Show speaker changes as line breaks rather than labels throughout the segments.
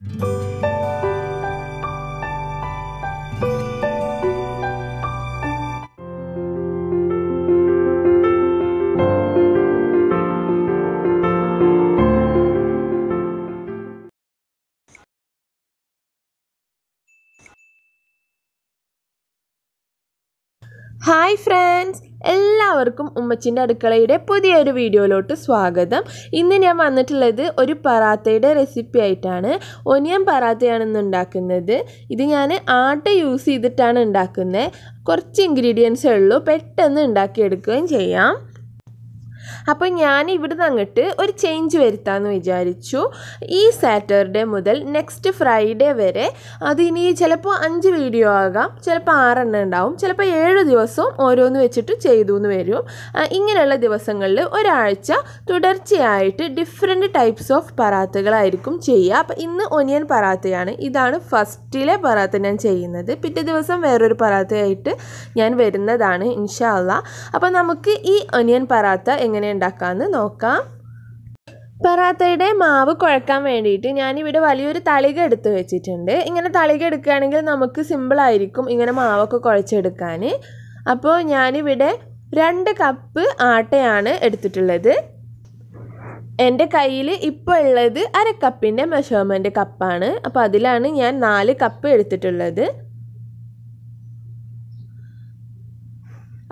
Música hi friends എല്ലാവർക്കും ഉമ്മച്ചിന്റെ അടുക്കളയുടെ പുതിയൊരു വീഡിയോയിലോട്ട് സ്വാഗതം. ഇന്ന് ഞാൻ വന്നിട്ടുള്ളത് ഒരു പറാത്തയുടെ റെസിപ്പി ആയിട്ടാണ്. ഒനിയൻ പറാത്തയാണ് ഇന്ന് ഉണ്ടാക്കുന്നത്. ഇത് ഞാൻ ആട്ട യൂസ് ചെയ്തിട്ടാണ് ഉണ്ടാക്കുന്നത്. കുറച്ച് ഇൻഗ്രീഡിയൻസേ ഉള്ളൂ. പെട്ടെന്ന് ഉണ്ടാക്കിയെടുക്കുകയും ചെയ്യാം. അപ്പോൾ ഞാൻ ഇവിടുന്ന് അങ്ങോട്ട് ഒരു ചേഞ്ച് വരുത്താമെന്ന് വിചാരിച്ചു. ഈ സാറ്റർഡേ മുതൽ നെക്സ്റ്റ് ഫ്രൈഡേ വരെ അതിനി ചിലപ്പോൾ അഞ്ച് വീഡിയോ ആകാം ചിലപ്പോൾ ആറെണ്ണം ഉണ്ടാവും ചിലപ്പോൾ ഏഴ് ദിവസവും ഓരോന്ന് വെച്ചിട്ട് ചെയ്തു എന്ന് വരും ഇങ്ങനെയുള്ള ദിവസങ്ങളിൽ ഒരാഴ്ച തുടർച്ചയായിട്ട് ഡിഫറെന്റ് ടൈപ്സ് ഓഫ് പറാത്തകളായിരിക്കും ചെയ്യുക. അപ്പോൾ ഇന്ന് ഒനിയൻ പറാത്തയാണ് ഇതാണ് ഫസ്റ്റിലെ പറാത്ത ഞാൻ ചെയ്യുന്നത്. പിറ്റേ ദിവസം വേറൊരു പറാത്തയായിട്ട് ഞാൻ വരുന്നതാണ് ഇൻഷാല്ല അപ്പോൾ നമുക്ക് ഈ ഒനിയൻ പറാത്ത എങ്ങനെ ഉണ്ടാക്കാമെന്ന് നോക്കാം. പറാത്തയുടെ മാവ് കുഴക്കാൻ വേണ്ടിയിട്ട് ഞാനിവിടെ വലിയൊരു തളിക എടുത്ത് വെച്ചിട്ടുണ്ട്. ഇങ്ങനെ തളിക എടുക്കുകയാണെങ്കിൽ നമുക്ക് സിമ്പിളായിരിക്കും ഇങ്ങനെ മാവൊക്കെ കുഴച്ചെടുക്കാൻ. അപ്പോൾ ഞാനിവിടെ രണ്ട് കപ്പ് ആട്ടയാണ് എടുത്തിട്ടുള്ളത്. എന്റെ കയ്യിൽ ഇപ്പോൾ ഉള്ളത് അര കപ്പിന്റെ മെഷർമെന്റ് കപ്പാണ് അപ്പോൾ അതിലാണ് ഞാൻ നാല് കപ്പ് എടുത്തിട്ടുള്ളത്.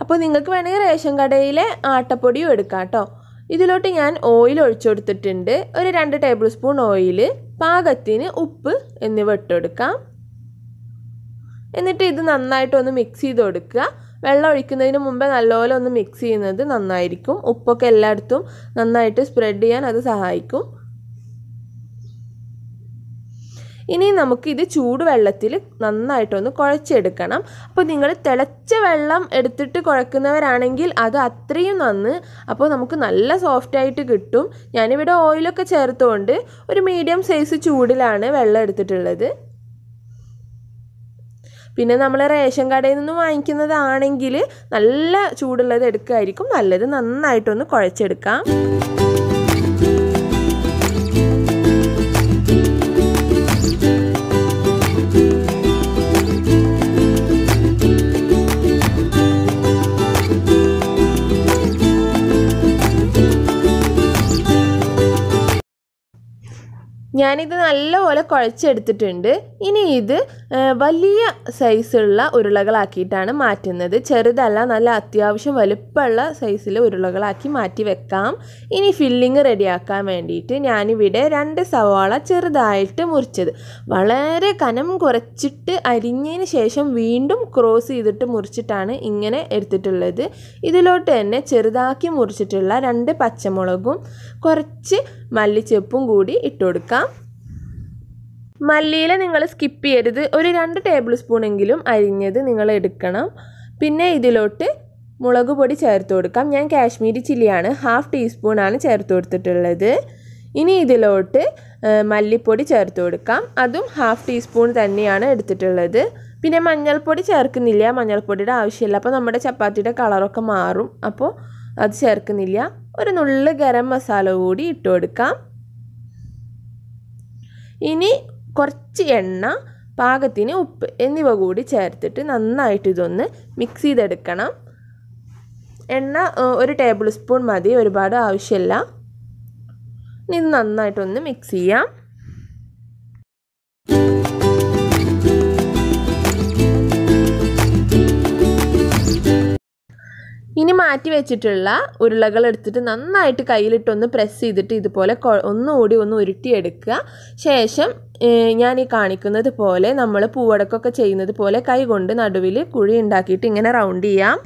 അപ്പോൾ നിങ്ങൾക്ക് വേണമെങ്കിൽ റേഷൻ കടയിലെ ആട്ടപ്പൊടിയും എടുക്കാം കേട്ടോ. ഇതിലോട്ട് ഞാൻ ഓയിൽ ഒഴിച്ചു കൊടുത്തിട്ടുണ്ട്. ഒരു രണ്ട് ടേബിൾ സ്പൂൺ ഓയിൽ പാകത്തിന് ഉപ്പ് എന്നിവ ഇട്ടുകൊടുക്കാം എന്നിട്ട് ഇത് നന്നായിട്ടൊന്ന് മിക്സ് ചെയ്ത് കൊടുക്കുക. വെള്ളം ഒഴിക്കുന്നതിന് മുമ്പേ നല്ലപോലെ ഒന്ന് മിക്സ് ചെയ്യുന്നത് നന്നായിരിക്കും. ഉപ്പൊക്കെ എല്ലായിടത്തും നന്നായിട്ട് സ്പ്രെഡ് ചെയ്യാൻ അത് സഹായിക്കും. ഇനി നമുക്കിത് ചൂടുവെള്ളത്തിൽ നന്നായിട്ടൊന്ന് കുഴച്ചെടുക്കണം. അപ്പോൾ നിങ്ങൾ തിളച്ച വെള്ളം എടുത്തിട്ട് കുഴക്കുന്നവരാണെങ്കിൽ അത് അത്രയും നന്ന് അപ്പോൾ നമുക്ക് നല്ല സോഫ്റ്റായിട്ട് കിട്ടും. ഞാനിവിടെ ഓയിലൊക്കെ ചേർത്തുകൊണ്ട് ഒരു മീഡിയം സൈസ് ചൂടിലാണ് വെള്ളം എടുത്തിട്ടുള്ളത്. പിന്നെ നമ്മൾ റേഷൻ കടയിൽ നിന്ന് വാങ്ങിക്കുന്നതാണെങ്കിൽ നല്ല ചൂടുള്ളത് എടുക്കുകയായിരിക്കും നല്ലത് നന്നായിട്ടൊന്ന് കുഴച്ചെടുക്കാം. ഞാനിത് നല്ലപോലെ കുഴച്ചെടുത്തിട്ടുണ്ട്. ഇനി ഇത് വലിയ സൈസുള്ള ഉരുളകളാക്കിയിട്ടാണ് മാറ്റുന്നത്. ചെറുതല്ല നല്ല അത്യാവശ്യം വലുപ്പമുള്ള സൈസിൽ ഉരുളകളാക്കി മാറ്റി വെക്കാം. ഇനി ഫില്ലിങ് റെഡിയാക്കാൻ വേണ്ടിയിട്ട് ഞാനിവിടെ രണ്ട് സവാള ചെറുതായിട്ട് മുറിച്ചത്. വളരെ കനം കുറച്ചിട്ട് അരിഞ്ഞതിന് ശേഷം വീണ്ടും ക്രോസ് ചെയ്തിട്ട് മുറിച്ചിട്ടാണ് ഇങ്ങനെ എടുത്തിട്ടുള്ളത്. ഇതിലോട്ട് തന്നെ ചെറുതാക്കി മുറിച്ചിട്ടുള്ള രണ്ട് പച്ചമുളകും കുറച്ച് മല്ലിച്ചെപ്പും കൂടി ഇട്ട് കൊടുക്കാം. മല്ലിയില നിങ്ങൾ സ്കിപ്പ് ചെയ്യരുത്. ഒരു രണ്ട് ടേബിൾ സ്പൂണെങ്കിലും അരിഞ്ഞത് നിങ്ങൾ എടുക്കണം. പിന്നെ ഇതിലോട്ട് മുളക് പൊടി ചേർത്ത് കൊടുക്കാം. ഞാൻ കാശ്മീരി ചില്ലിയാണ് ഹാഫ് ടീസ്പൂണാണ് ചേർത്ത് കൊടുത്തിട്ടുള്ളത്. ഇനി ഇതിലോട്ട് മല്ലിപ്പൊടി ചേർത്ത് കൊടുക്കാം. അതും ഹാഫ് ടീസ്പൂൺ തന്നെയാണ് എടുത്തിട്ടുള്ളത്. പിന്നെ മഞ്ഞൾപ്പൊടി ചേർക്കുന്നില്ല. മഞ്ഞൾപ്പൊടിയുടെ ആവശ്യമില്ല. അപ്പോൾ നമ്മുടെ ചപ്പാത്തിയുടെ കളറൊക്കെ മാറും. അപ്പോൾ അത് ചേർക്കുന്നില്ല. ഒരു നുള്ള് ഗരം മസാല കൂടി ഇട്ട് കൊടുക്കാം. ഇനി കുറച്ച് എണ്ണ പാകത്തിന് ഉപ്പ് എന്നിവ കൂടി ചേർത്തിട്ട് നന്നായിട്ട് ഇതൊന്ന് മിക്സ് ചെയ്തെടുക്കണം. എണ്ണ ഒരു ടേബിൾ സ്പൂൺ മതി ഒരുപാട് ആവശ്യമില്ല. ഇത് നന്നായിട്ടൊന്ന് മിക്സ് ചെയ്യാം. ഇനി മാറ്റി വെച്ചിട്ടുള്ള ഉരുളകൾ എടുത്തിട്ട് നന്നായിട്ട് കയ്യിലിട്ടൊന്ന് പ്രസ് ചെയ്തിട്ട് ഇതുപോലെ ഒന്നുകൂടി ഒന്ന് ഉരുട്ടിയെടുക്കുക. ശേഷം ഞാൻ ഈ കാണിക്കുന്നത് പോലെ നമ്മൾ പൂവടക്കൊക്കെ ചെയ്യുന്നത് പോലെ കൈ കൊണ്ട് നടുവിൽ കുഴി ഉണ്ടാക്കിയിട്ട് ഇങ്ങനെ റൗണ്ട് ചെയ്യാം.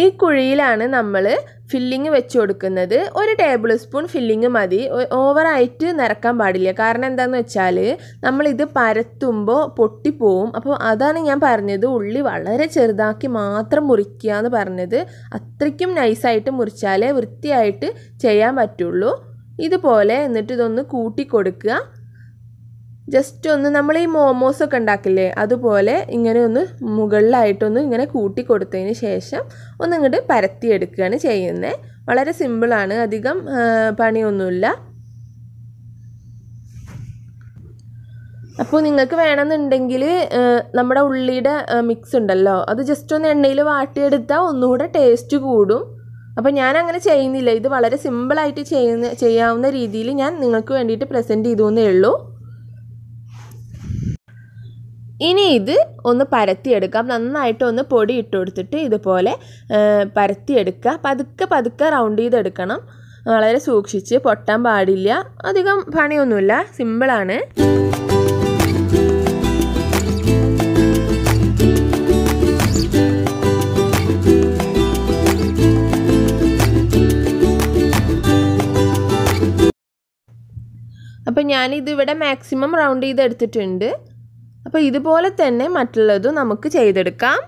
ഈ കുഴിയിലാണ് നമ്മൾ ഫില്ലിങ് വെച്ച് കൊടുക്കുന്നത്. ഒരു ടേബിൾ സ്പൂൺ ഫില്ലിങ് മതി. ഓവറായിട്ട് നിറക്കാൻ പാടില്ല. കാരണം എന്താണെന്ന് വെച്ചാൽ നമ്മളിത് പരത്തുമ്പോൾ പൊട്ടിപ്പോവും അപ്പോൾ അതാണ് ഞാൻ പറഞ്ഞത്. ഉള്ളി വളരെ ചെറുതാക്കി മാത്രം മുറിക്കുക എന്ന് പറഞ്ഞത്. അത്രയ്ക്കും നൈസായിട്ട് മുറിച്ചാലേ വൃത്തിയായിട്ട് ചെയ്യാൻ പറ്റുള്ളൂ. ഇതുപോലെ എന്നിട്ട് ഇതൊന്ന് കൂട്ടി കൊടുക്കുക. ജസ്റ്റ് ഒന്ന് നമ്മൾ ഈ മോമോസ് ഒക്കെ ഉണ്ടാക്കില്ലേ അതുപോലെ ഇങ്ങനെ ഒന്ന് മുകളിലായിട്ടൊന്ന് ഇങ്ങനെ കൂട്ടി കൊടുത്തതിന് ശേഷം ഒന്ന് ഇങ്ങോട്ട് പരത്തിയെടുക്കുകയാണ് ചെയ്യുന്നത്. വളരെ സിമ്പിളാണ് അധികം പണിയൊന്നുമില്ല. അപ്പോൾ നിങ്ങൾക്ക് വേണമെന്നുണ്ടെങ്കിൽ നമ്മുടെ ഉള്ളിയുടെ മിക്സ് ഉണ്ടല്ലോ അത് ജസ്റ്റ് ഒന്ന് എണ്ണയിൽ വാട്ടിയെടുത്താൽ ഒന്നുകൂടെ ടേസ്റ്റ് കൂടും. അപ്പോൾ ഞാൻ അങ്ങനെ ചെയ്യുന്നില്ല ഇത് വളരെ സിമ്പിളായിട്ട് ചെയ്യുന്ന ചെയ്യാവുന്ന രീതിയിൽ ഞാൻ നിങ്ങൾക്ക് വേണ്ടിയിട്ട് പ്രസന്റ് ചെയ്തു എന്നേ ഉള്ളൂ. ഇനി ഇത് ഒന്ന് പരത്തിയെടുക്കാം. നന്നായിട്ട് ഒന്ന് പൊടി ഇട്ട് കൊടുത്തിട്ട് ഇതുപോലെ പരത്തിയെടുക്കുക. പതുക്കെ പതുക്കെ റൗണ്ട് ചെയ്തെടുക്കണം. വളരെ സൂക്ഷിച്ച് പൊട്ടാൻ പാടില്ല. അധികം പണിയൊന്നുമില്ല. സിമ്പിളാണ് അപ്പം ഞാനിത് ഇവിടെ മാക്സിമം റൗണ്ട് ചെയ്ത് എടുത്തിട്ടുണ്ട് അപ്പോൾ ഇതുപോലെ തന്നെ മറ്റുള്ളതും നമുക്ക് ചെയ്തെടുക്കാം.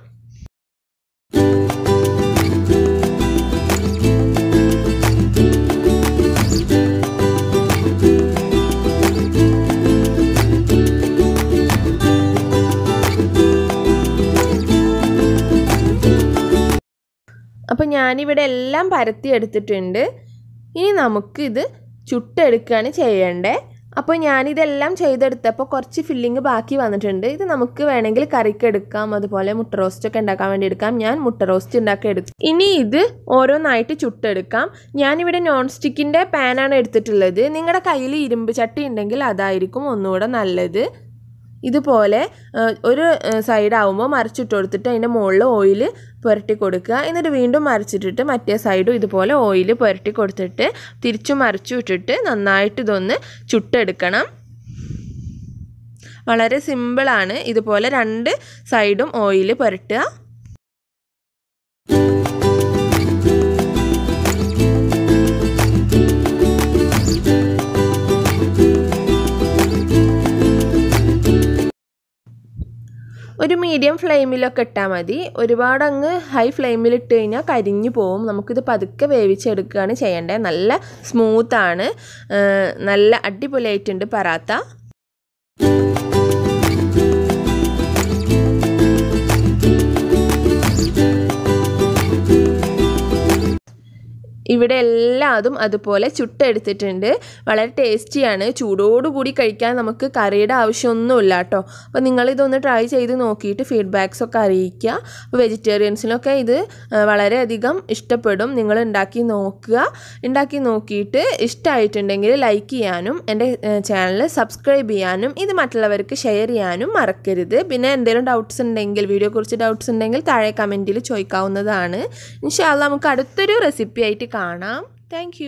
അപ്പോൾ ഞാനിവിടെ എല്ലാം പരത്തി എടുത്തിട്ടുണ്ട്. ഇനി നമുക്കിത് ചുട്ടെടുക്കുകയാണ് ചെയ്യേണ്ടത് അപ്പോൾ ഞാനിതെല്ലാം ചെയ്തെടുത്തപ്പോൾ കുറച്ച് ഫില്ലിങ് ബാക്കി വന്നിട്ടുണ്ട്. ഇത് നമുക്ക് വേണമെങ്കിൽ കറിക്ക് എടുക്കാം അതുപോലെ മുട്ട റോസ്റ്റ് ഒക്കെ ഉണ്ടാക്കാൻ വേണ്ടി എടുക്കാം. ഞാൻ മുട്ട റോസ്റ്റ് ഉണ്ടാക്കി എടുക്കും ഇനി ഇത് ഓരോന്നായിട്ട് ചുട്ടെടുക്കാം. ഞാനിവിടെ നോൺ സ്റ്റിക്കിന്റെ പാനാണ് എടുത്തിട്ടുള്ളത്. നിങ്ങളുടെ കയ്യിൽ ഇരുമ്പ് ചട്ടി ഉണ്ടെങ്കിൽ അതായിരിക്കും ഒന്നുകൂടെ നല്ലത്. ഇതുപോലെ ഒരു സൈഡ് ആവുമ്പോൾ മറിച്ചിട്ട് കൊടുത്തിട്ട് അതിന്റെ മുകളിൽ ഓയിൽ പുരട്ടി കൊടുക്കുക. എന്നിട്ട് വീണ്ടും മറിച്ചിട്ടിട്ട് മറ്റേ സൈഡും ഇതുപോലെ ഓയിൽ പുരട്ടി കൊടുത്തിട്ട് തിരിച്ചു മറിച്ചു ഇട്ടിട്ട് നന്നായിട്ട് ഇതൊന്ന് ചുട്ടെടുക്കണം. വളരെ സിമ്പിളാണ് ഇതുപോലെ രണ്ട് സൈഡും ഓയിൽ പുരട്ടുക. ഒരു മീഡിയം ഫ്ലെയിമിലൊക്കെ ഇട്ടാൽ മതി. ഒരുപാട് അങ്ങ് ഹൈ ഫ്ലെയിമിൽ ഇട്ട് കഴിഞ്ഞാൽ കരിഞ്ഞു പോവും. നമുക്കിത് പതുക്കെ വേവിച്ചെടുക്കുകയാണ് ചെയ്യേണ്ടത്. നല്ല സ്മൂത്താണ് നല്ല അടിപൊളിയായിട്ടുണ്ട് പറാത്ത ഇവിടെ എല്ലാതും അതുപോലെ ചുട്ടെടുത്തിട്ടുണ്ട്. വളരെ ടേസ്റ്റിയാണ്. ചൂടോടുകൂടി കഴിക്കാൻ നമുക്ക് കറിയുടെ ആവശ്യമൊന്നുമില്ല കേട്ടോ. അപ്പോൾ നിങ്ങളിതൊന്ന് ട്രൈ ചെയ്ത് നോക്കിയിട്ട് ഫീഡ്ബാക്സ് ഒക്കെ അറിയിക്കുക. അപ്പോൾ വെജിറ്റേറിയൻസിനൊക്കെ ഇത് വളരെയധികം ഇഷ്ടപ്പെടും. നിങ്ങൾ ഉണ്ടാക്കി നോക്കുക. ഉണ്ടാക്കി നോക്കിയിട്ട് ഇഷ്ടമായിട്ടുണ്ടെങ്കിൽ ലൈക്ക് ചെയ്യാനും എന്റെ ചാനൽ സബ്സ്ക്രൈബ് ചെയ്യാനും ഇത് മറ്റുള്ളവർക്ക് ഷെയർ ചെയ്യാനും മറക്കരുത്. പിന്നെ എന്തെങ്കിലും ഡൗട്ട്സ് ഉണ്ടെങ്കിൽ വീഡിയോ വീഡിയോയെക്കുറിച്ച് ഡൗട്ട്സ് ഉണ്ടെങ്കിൽ താഴെ കമന്റിൽ ചോദിക്കാവുന്നതാണ്. ഇൻഷാല്ല നമുക്ക് അടുത്തൊരു റെസിപ്പി ആയിട്ട് കാണാം. താങ്ക്